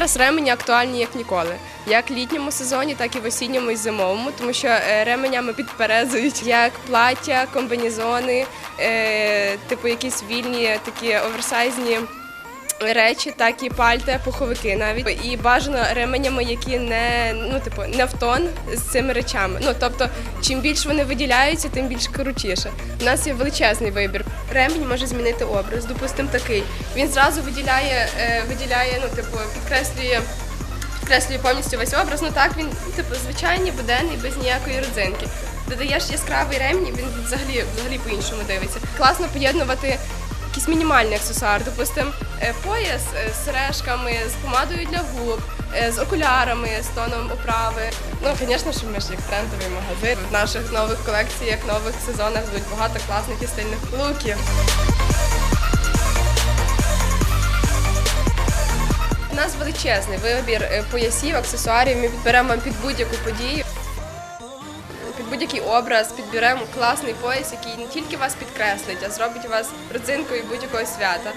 Зараз ремені актуальні як ніколи, як в літньому сезоні, так і в осінньому і зимовому, тому що е, ременями підперезують як плаття, комбінезони, е, типу якісь вільні такі оверсайзні. Речі, так і пальта, пуховики навіть і бажано ременями, які не ну типу не в тон з цими речами. Ну тобто, чим більше вони виділяються, тим більш крутіше. У нас є величезний вибір. Ремінь може змінити образ. Допустимо, такий. Він зразу виділяє, е, виділяє, ну типу, підкреслює. Підкреслює повністю весь образ. Ну так він типу звичайний, буденний, без ніякої родзинки. Додаєш яскравий ремінь, він взагалі взагалі по-іншому дивиться. Класно поєднувати якийсь мінімальний аксесуар, допустим, е, пояс е, з сережками, з помадою для губ, е, з окулярами, з тоном оправи. Ну, звісно ж, ми ж як трендовий магазин. В наших нових колекціях, нових сезонах будуть багато класних і стильних луків. У нас величезний вибір поясів, аксесуарів. Ми підберемо під будь-яку подію. Будь-який образ підберемо класний пояс, який не тільки вас підкреслить, а зробить вас родзинкою будь-якого свята.